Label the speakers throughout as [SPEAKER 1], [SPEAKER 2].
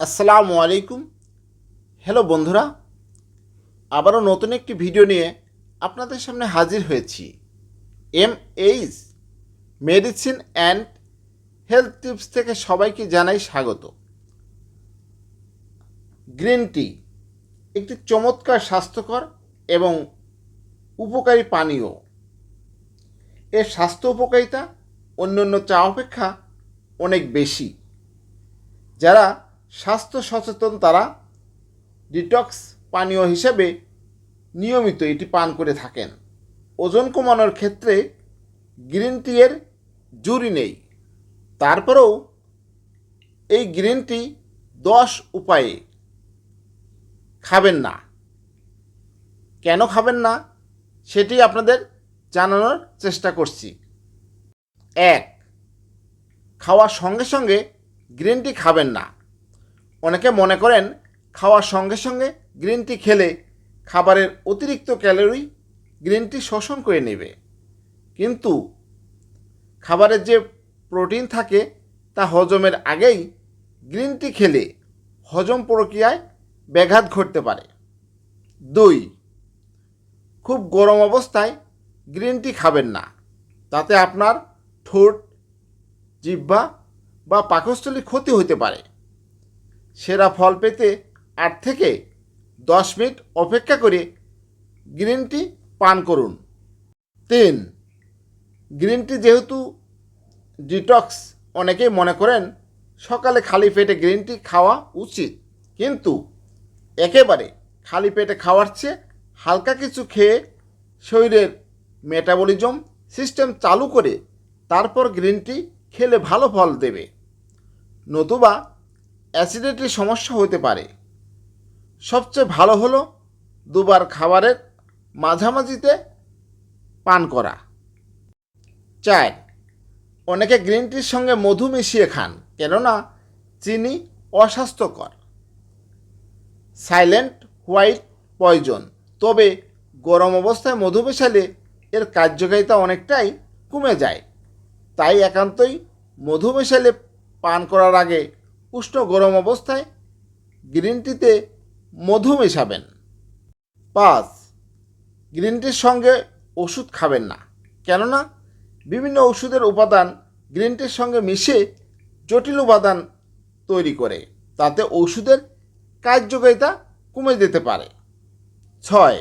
[SPEAKER 1] আসসালামু আলাইকুম। হ্যালো বন্ধুরা, আবারও নতুন একটি ভিডিও নিয়ে আপনাদের সামনে হাজির হয়েছি। M H medicine and health tips থেকে সবাইকে জানাই স্বাগত। গ্রিন টি একটি চমৎকার স্বাস্থ্যকর এবং উপকারী পানীয়। এর স্বাস্থ্য উপকারিতা, অন্যান্য চা অপেক্ষা অনেক বেশি। যারা স্বাস্থ্য সচেতন তারা ডিটক্স পানীয় হিসেবে নিয়মিত এটি পান করে থাকেন। ওজন কমানোর ক্ষেত্রে গ্রিন টি এর জুরি নেই। তারপরেও এই গ্রিন টি দশ উপায়ে খাবেন না। কেন খাবেন না? সেটি আপনাদের জানানোর চেষ্টা করছি। এক, খাওয়ার সঙ্গে সঙ্গে গ্রিন টি খাবেন না। অনেকে মনে করেন খাওয়ার সঙ্গে সঙ্গে গ্রিন টি খেলে খাবারের অতিরিক্ত ক্যালোরি গ্রিন টি শোষণ করে নেবে। কিন্তু খাবারের যে প্রোটিন থাকে, তা হজমের আগেই গ্রিন টি খেলে হজম প্রক্রিয়ায় ব্যাঘাত ঘটতে পারে। দুই, খুব গরম অবস্থায় গ্রিন টি খাবেন না। তাতে আপনার ঠোঁট, জিহ্বা বা পাকস্থলীর ক্ষতি হতে পারে। সেরা ফল পেতে আট থেকে দশ মিনিট অপেক্ষা করে গ্রিন টি পান করুন। তিন, গ্রিন টি যেহেতু ডিটক্স, অনেকেই মনে করেন সকালে খালি পেটে গ্রিন টি খাওয়া উচিত। কিন্তু একেবারে খালি পেটে খাওয়ার চেয়ে হালকা কিছু খেয়ে শরীরের মেটাবলিজম সিস্টেম চালু করে তারপর গ্রিন টি খেলে ভালো ফল দেবে। নতুবা অ্যাসিডিটির সমস্যা হতে পারে। সবচেয়ে ভালো হলো দুবার খাবারের মাঝামাঝিতে পান করা। চার অনেকে গ্রিন টির সঙ্গে মধু মিশিয়ে খান, কেননা চিনি অস্বাস্থ্যকর। সাইলেন্ট হোয়াইট পয়জন, তবে গরম অবস্থায় মধু মেশালে এর কার্যকারিতা অনেকটাই কমে যায়। তাই একান্তই মধু মেশালে পান করার আগে উষ্ণ গরম অবস্থায় গ্রিন টিতে মধু মেশাবেন। পাঁচ গ্রিন টির সঙ্গে ওষুধ খাবেন না। কেননা বিভিন্ন ওষুধের উপাদান গ্রিন টির সঙ্গে মিশে জটিল উপাদান তৈরি করে, তাতে ওষুধের কার্যকারিতা কমে যেতে পারে। ছয়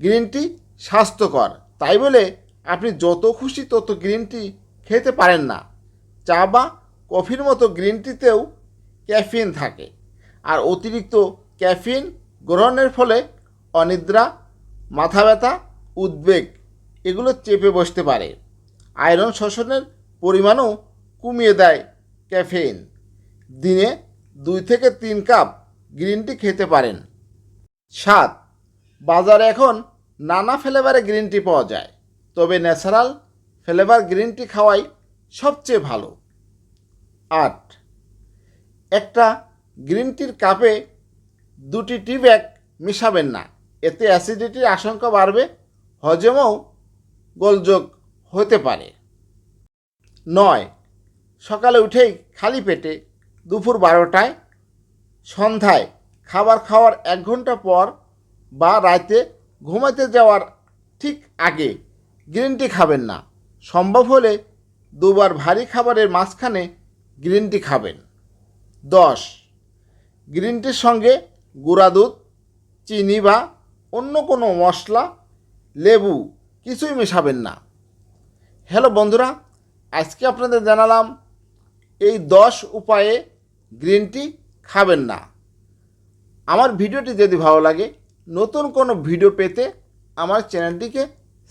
[SPEAKER 1] গ্রিন টি স্বাস্থ্যকর। তাই বলে আপনি যত খুশি তত গ্রিন টি খেতে পারেন না। চা বা কফির মতো গ্রিন টিতেও ক্যাফিন থাকে। আর অতিরিক্ত ক্যাফিন গ্রহণের ফলে অনিদ্রা, মাথা ব্যথা, উদ্বেগ এগুলো চেপে বসতে পারে। আয়রন শোষণের পরিমাণও কমিয়ে দেয় ক্যাফেইন। দিনে দুই থেকে তিন কাপ গ্রিন টি খেতে পারেন। সাত, বাজারে এখন নানা ফ্লেভারে গ্রিন টি পাওয়া যায়, তবে ন্যাচারাল ফ্লেভার গ্রিন টি খাওয়াই সবচেয়ে ভালো। আট। একটা গ্রিন টির কাপে দুটি টি ব্যাগ মিশাবেন না। এতে অ্যাসিডিটির আশঙ্কা বাড়বে, হজমেও গোলযোগ হতে পারে। নয়, সকালে উঠেই খালি পেটে দুপুর বারোটায় সন্ধ্যায় খাবার খাওয়ার এক ঘণ্টা পর বা রাতে ঘুমাতে যাওয়ার ঠিক আগে গ্রিন টি খাবেন না। সম্ভব হলে দুবার ভারী খাবারের মাঝখানে গ্রিন টি খাবেন। দশ, গ্রিন টির সঙ্গে গুঁড়া দুধ, চিনি বা অন্য কোনো মশলা, লেবু কিছুই মেশাবেন না। হ্যালো বন্ধুরা, আজকে আপনাদের জানালাম এই দশ উপায়ে গ্রিন টি খাবেন না। আমার ভিডিওটি যদি ভালো লাগে, নতুন কোনো ভিডিও পেতে আমার চ্যানেলটিকে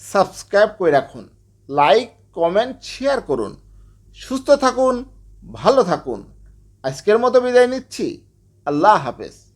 [SPEAKER 1] সাবস্ক্রাইব করে রাখুন। লাইক, কমেন্ট, শেয়ার করুন। সুস্থ থাকুন। ভালো থাকুন। আজকের মতো বিদায় নিচ্ছি। আল্লাহ হাফেজ।